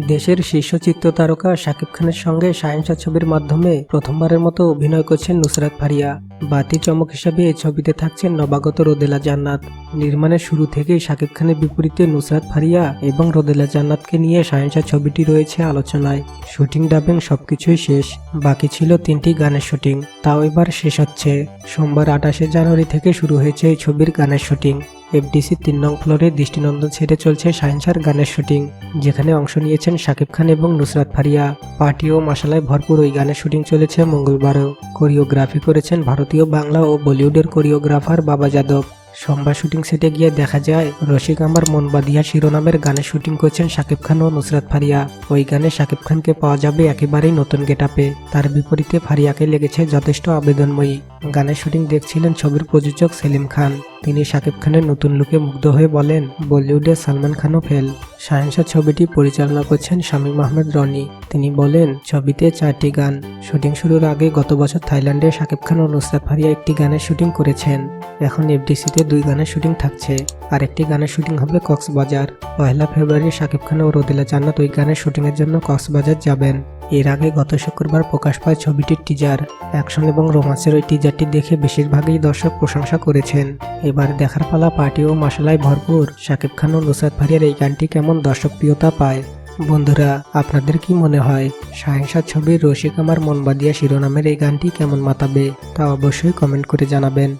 দেশের শীর্ষ চিত্র তারকা শাকিব খানের সঙ্গে সায়েন্সা ছবির মাধ্যমে প্রথমবারের মতো অভিনয় করছেন নুসরাত ফারিয়া বাতি চমক হিসাবে এই ছবিতে থাকছেন নবাগত রোদেলা জান্নাত। নির্মাণের শুরু থেকেই শাকিব খানের বিপরীতে নুসরাত ফারিয়া এবং রোদেলা জান্নাতকে নিয়ে সায়েন্সা ছবিটি রয়েছে আলোচনায়। শুটিং ডাবিং সবকিছুই শেষ। বাকি ছিল তিনটি গানের শুটিং। তাও এবার শেষ হচ্ছে। সোমবার আঠাশে জানুয়ারি থেকে শুরু হয়েছে এই ছবির গানের শুটিং। এফডিসি তিন নং ফ্লোরে দৃষ্টিনন্দন ছেড়ে চলছে সায়েন্সার গানের শুটিং। যেখানে অংশ নিয়েছেন শাকিব খান এবং নুসরাত ফারিয়া। পার্টি ও মশালায় ভরপুর ওই গানের শুটিং চলেছে মঙ্গলবারও। কোরিওগ্রাফি করেছেন ভারতীয়, বাংলা ও বলিউডের কোরিওগ্রাফার বাবা যাদব। সোমবার শুটিং সেটে গিয়ে দেখা যায়, রসিক আমার মন শিরোনামের গানে শুটিং করছেন শাকিব খান ও নুসরাত ফারিয়া। ওই গানে শাকিব খানকে পাওয়া যাবে একেবারেই নতুন গেটাপে তার বিপরীতে ফারিয়াকে লেগেছে যথেষ্ট আবেদনময়ী। গানের শুটিং দেখছিলেন ছবির প্রযোজক সেলিম খান। তিনি শাকিব খানের নতুন লুকে মুগ্ধ হয়ে বলেন, বলিউডে সালমান খানও ফেল। সায়েন্সা ছবিটি পরিচালনা করছেন শামীম আহমেদ রনি। তিনি বলেন, ছবিতে চারটি গান। শুটিং শুরুর আগে গত বছর থাইল্যান্ডে শাকিব খান ও নুসরাত ফারিয়া একটি গানের শুটিং করেছেন। এখন এফডিসিতে দুই গানের শুটিং থাকছে। আর একটি গানের শুটিং হবে কক্সবাজার। পয়লা ফেব্রুয়ারি শাকিব খান ও রোদেলা জান্নাত ওই গানের শুটিংয়ের জন্য কক্সবাজার যাবেন। এর আগে গত শুক্রবার প্রকাশ পায় ছবিটির টিজার অ্যাকশন এবং রোমান্সের ওই টিজারটি দেখে বেশিরভাগই দর্শক প্রশংসা করেছেন। এবার দেখার পালা পার্টি ও মশলায় ভরপুর। শাকিব খান ও নুসরাত ফারিয়ার এই গানটি কেমন দর্শকপ্রিয়তা পায়? বন্ধুরা, আপনাদের কি মনে হয়? সাহেংসা ছবির রসিক আমার মন বাদিয়া শিরোনামের এই গানটি কেমন মাতাবে? তা অবশ্যই কমেন্ট করে জানাবেন।